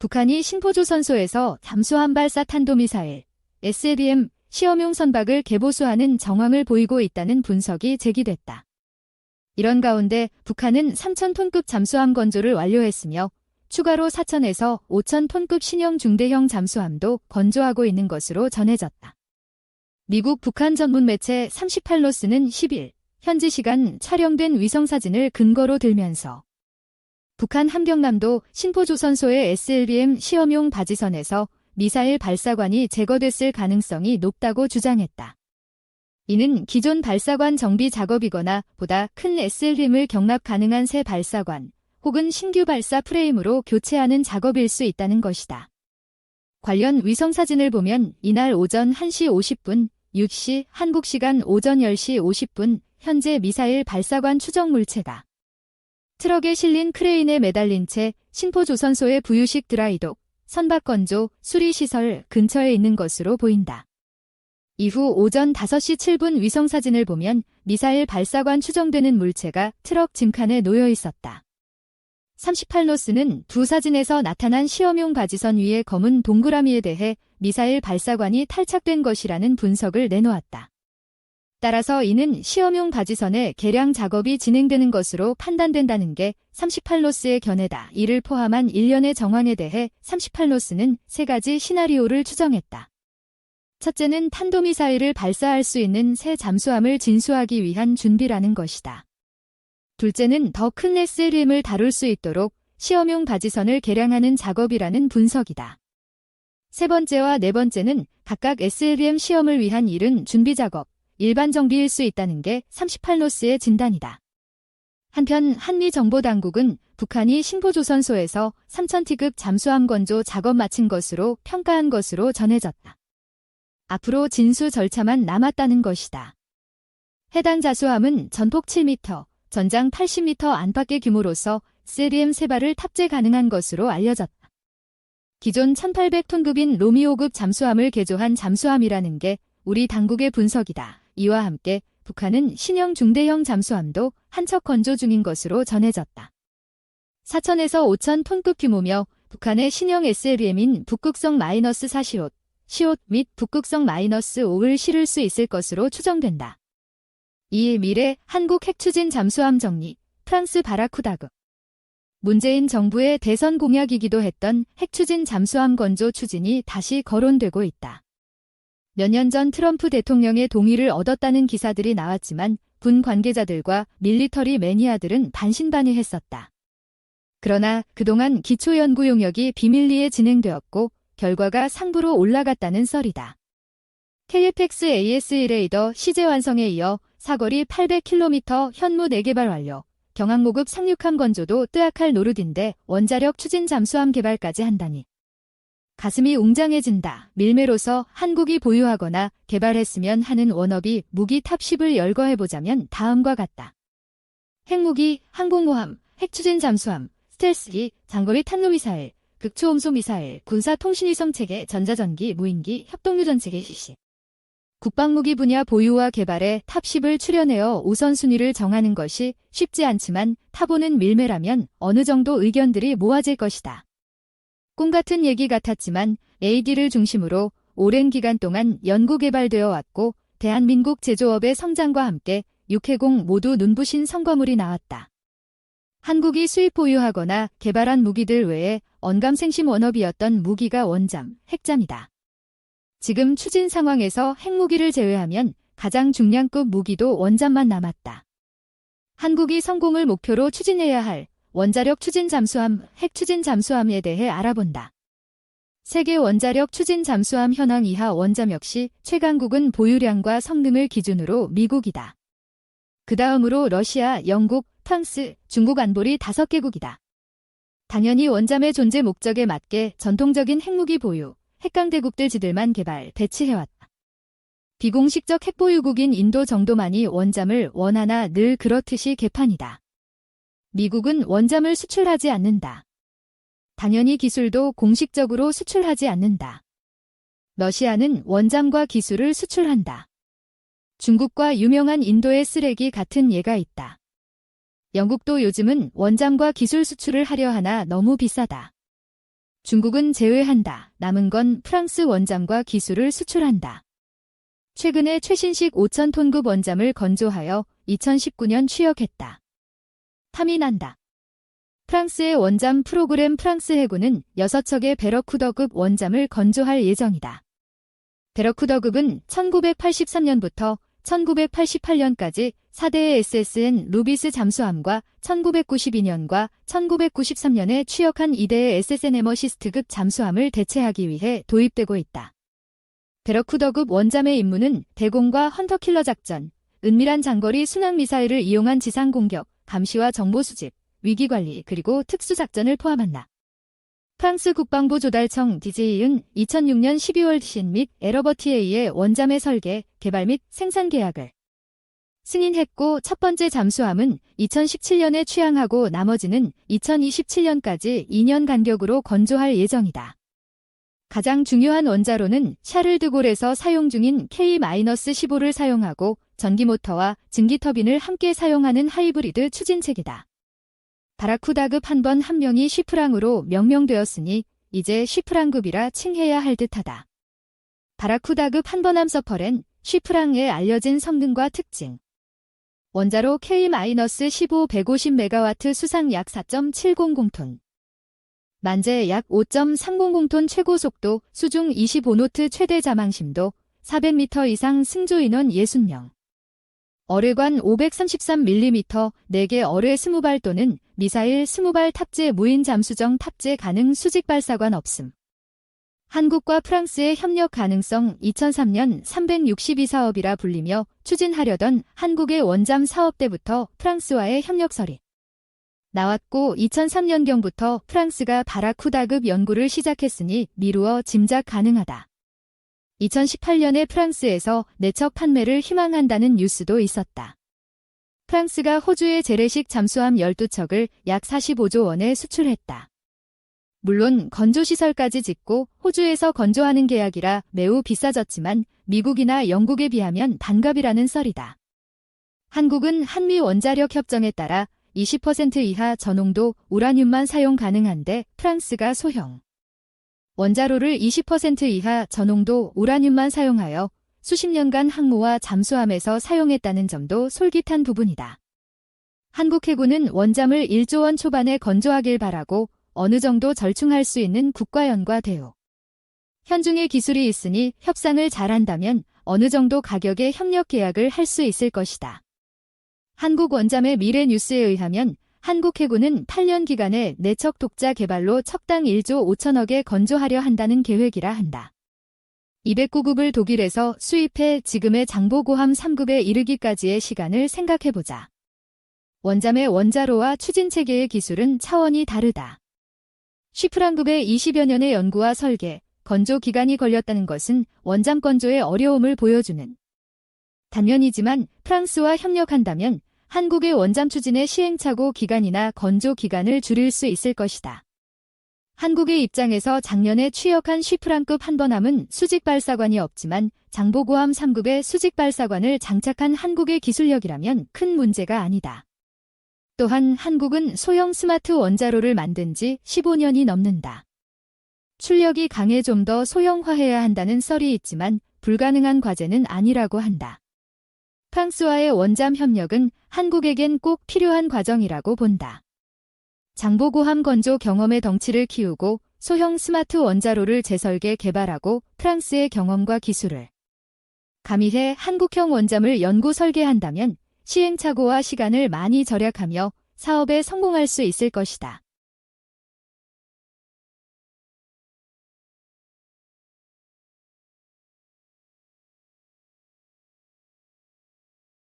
북한이 신포조선소에서 잠수함 발사 탄도미사일 SLBM 시험용 선박을 개보수하는 정황을 보이고 있다는 분석이 제기됐다. 이런 가운데 북한은 3,000톤급 잠수함 건조를 완료했으며 추가로 4,000에서 5,000톤급 신형 중대형 잠수함도 건조하고 있는 것으로 전해졌다. 미국 북한 전문 매체 38노스는 10일 현지 시간 촬영된 위성사진을 근거로 들면서 북한 함경남도 신포조선소의 SLBM 시험용 바지선에서 미사일 발사관이 제거됐을 가능성이 높다고 주장했다. 이는 기존 발사관 정비 작업이거나 보다 큰 SLBM을 경납 가능한 새 발사관 혹은 신규 발사 프레임으로 교체하는 작업일 수 있다는 것이다. 관련 위성사진을 보면 이날 오전 1시 50분, 6시 한국 시간 오전 10시 50분 현재 미사일 발사관 추정 물체가 트럭에 실린 크레인에 매달린 채 신포조선소의 부유식 드라이독, 선박 건조, 수리시설 근처에 있는 것으로 보인다. 이후 오전 5시 7분 위성사진을 보면 미사일 발사관 추정되는 물체가 트럭 짐칸에 놓여 있었다. 38노스는 두 사진에서 나타난 시험용 바지선 위의 검은 동그라미에 대해 미사일 발사관이 탈착된 것이라는 분석을 내놓았다. 따라서 이는 시험용 바지선의 개량 작업이 진행되는 것으로 판단된다는 게 38노스의 견해다. 이를 포함한 일련의 정황에 대해 38노스는 세 가지 시나리오를 추정했다. 첫째는 탄도미사일을 발사할 수 있는 새 잠수함을 진수하기 위한 준비라는 것이다. 둘째는 더 큰 SLM을 다룰 수 있도록 시험용 바지선을 개량하는 작업이라는 분석이다. 세 번째와 네 번째는 각각 SLM 시험을 위한 일은 준비 작업, 일반 정비일 수 있다는 게 38노스의 진단이다. 한편 한미정보당국은 북한이 신포조선소에서 3,000T급 잠수함 건조 작업 마친 것으로 평가한 것으로 전해졌다. 앞으로 진수 절차만 남았다는 것이다. 해당 자수함은 전폭 7m, 전장 80m 안팎의 규모로서 SLM 세 발을 탑재 가능한 것으로 알려졌다. 기존 1800톤급인 로미오급 잠수함을 개조한 잠수함이라는 게 우리 당국의 분석이다. 이와 함께 북한은 신형 중대형 잠수함도 한척 건조 중인 것으로 전해졌다. 4천에서 5천 톤급 규모며 북한의 신형 SLBM인 북극성 마이너스 4시옷, 시옷 및 북극성 마이너스 5을 실을 수 있을 것으로 추정된다. 이일 미래 한국 핵추진 잠수함 정리, 프랑스 바라쿠다그. 문재인 정부의 대선 공약이기도 했던 핵추진 잠수함 건조 추진이 다시 거론되고 있다. 몇 년 전 트럼프 대통령의 동의를 얻었다는 기사들이 나왔지만 군 관계자들과 밀리터리 매니아들은 반신반의했었다. 그러나 그동안 기초연구 용역이 비밀리에 진행되었고 결과가 상부로 올라갔다는 썰이다. KFX AS1 레이더 시제 완성에 이어 사거리 800km 현무 4개발 완료, 경항모급 상륙함 건조도 뜨악할 노릇인데 원자력 추진 잠수함 개발까지 한다니. 가슴이 웅장해진다. 밀매로서 한국이 보유하거나 개발했으면 하는 워너비 무기 탑10을 열거해보자면 다음과 같다. 핵무기, 항공모함, 핵추진 잠수함, 스텔스기, 장거리 탄도미사일, 극초음속 미사일, 군사통신위성 체계, 전자전기, 무인기, 협동유전 체계 실시. 국방무기 분야 보유와 개발에 탑10을 출연하여 우선순위를 정하는 것이 쉽지 않지만 타보는 밀매라면 어느 정도 의견들이 모아질 것이다. 꿈 같은 얘기 같았지만 AD를 중심으로 오랜 기간 동안 연구개발되어 왔고 대한민국 제조업의 성장과 함께 육해공 모두 눈부신 성과물이 나왔다. 한국이 수입 보유하거나 개발한 무기들 외에 언감생심 원업이었던 무기가 원잠, 핵잠이다. 지금 추진 상황에서 핵무기를 제외하면 가장 중량급 무기도 원잠만 남았다. 한국이 성공을 목표로 추진해야 할 원자력 추진 잠수함, 핵 추진 잠수함에 대해 알아본다. 세계 원자력 추진 잠수함 현황 이하 원잠 역시 최강국은 보유량과 성능을 기준으로 미국이다. 그 다음으로 러시아, 영국, 프랑스, 중국 안보리 5개국이다. 당연히 원잠의 존재 목적에 맞게 전통적인 핵무기 보유, 핵강대국들 지들만 개발, 배치해왔다. 비공식적 핵보유국인 인도 정도만이 원잠을 원하나 늘 그렇듯이 개판이다. 미국은 원잠을 수출하지 않는다. 당연히 기술도 공식적으로 수출하지 않는다. 러시아는 원잠과 기술을 수출한다. 중국과 유명한 인도의 쓰레기 같은 예가 있다. 영국도 요즘은 원잠과 기술 수출을 하려 하나 너무 비싸다. 중국은 제외한다. 남은 건 프랑스 원잠과 기술을 수출한다. 최근에 최신식 5,000톤급 원잠을 건조하여 2019년 취역했다. 탐이 난다. 프랑스의 원잠 프로그램 프랑스 해군은 6척의 베러쿠더급 원잠을 건조할 예정이다. 베러쿠더급은 1983년부터 1988년까지 4대의 SSN 루비스 잠수함과 1992년과 1993년에 취역한 2대의 SSN 에머시스트급 잠수함을 대체하기 위해 도입되고 있다. 베러쿠더급 원잠의 임무는 대공과 헌터킬러 작전, 은밀한 장거리 순항미사일을 이용한 지상 공격, 감시와 정보 수집, 위기관리 그리고 특수작전을 포함한다. 프랑스 국방부 조달청 DJ은 2006년 12월 신및 에러버티에이의 원잠의 설계, 개발 및 생산 계약을 승인했고 첫 번째 잠수함은 2017년에 취항하고 나머지는 2027년까지 2년 간격으로 건조할 예정이다. 가장 중요한 원자로는 샤를드골에서 사용 중인 K-15를 사용하고 전기 모터와 증기 터빈을 함께 사용하는 하이브리드 추진책이다. 바라쿠다급 한 번 한 명이 쉬프랑으로 명명되었으니 이제 쉬프랑급이라 칭해야 할 듯하다. 바라쿠다급 한 번함 서퍼렌 쉬프랑의 알려진 성능과 특징. 원자로 K-15 150MW 수상 약 4.700톤. 만재 약 5.300톤 최고 속도, 수중 25노트 최대 자망심도, 400m 이상 승조 인원 60명. 어뢰관 533mm, 4개 어뢰 20발 또는 미사일 20발 탑재 무인 잠수정 탑재 가능 수직 발사관 없음. 한국과 프랑스의 협력 가능성 2003년 362 사업이라 불리며 추진하려던 한국의 원잠 사업 때부터 프랑스와의 협력 설이 나왔고 2003년경부터 프랑스가 바라쿠다급 연구를 시작했으니 미루어 짐작 가능하다. 2018년에 프랑스에서 내척 판매를 희망한다는 뉴스도 있었다. 프랑스가 호주의 재래식 잠수함 12척을 약 45조 원에 수출했다. 물론 건조시설까지 짓고 호주에서 건조하는 계약이라 매우 비싸졌지만 미국이나 영국에 비하면 반값이라는 썰이다. 한국은 한미 원자력 협정에 따라 20% 이하 저농도 우라늄만 사용 가능한데 프랑스가 소형. 원자로를 20% 이하 저농도 우라늄만 사용하여 수십 년간 항모와 잠수함에서 사용했다는 점도 솔깃한 부분이다. 한국 해군은 원잠을 1조 원 초반에 건조하길 바라고 어느 정도 절충할 수 있는 국가연과 대우. 현중의 기술이 있으니 협상을 잘한다면 어느 정도 가격의 협력 계약을 할 수 있을 것이다. 한국 원잠의 미래 뉴스에 의하면 한국 해군은 8년 기간에 내척 독자 개발로 척당 1조 5천억에 건조하려 한다는 계획이라 한다. 209급을 독일에서 수입해 지금의 장보고함 3급에 이르기까지의 시간을 생각해보자. 원잠의 원자로와 추진체계의 기술은 차원이 다르다. 쉬프랑급의 20여 년의 연구와 설계, 건조 기간이 걸렸다는 것은 원잠 건조의 어려움을 보여주는 단면이지만 프랑스와 협력한다면 한국의 원잠 추진의 시행착오 기간이나 건조 기간을 줄일 수 있을 것이다. 한국의 입장에서 작년에 취역한 쉬프랑급 한번함은 수직 발사관이 없지만 장보고함 3급의 수직 발사관을 장착한 한국의 기술력이라면 큰 문제가 아니다. 또한 한국은 소형 스마트 원자로를 만든 지 15년이 넘는다. 출력이 강해 좀 더 소형화해야 한다는 썰이 있지만 불가능한 과제는 아니라고 한다. 프랑스와의 원잠 협력은 한국에겐 꼭 필요한 과정이라고 본다. 장보고함 건조 경험의 덩치를 키우고 소형 스마트 원자로를 재설계 개발하고 프랑스의 경험과 기술을 가미해 한국형 원잠을 연구 설계한다면 시행착오와 시간을 많이 절약하며 사업에 성공할 수 있을 것이다.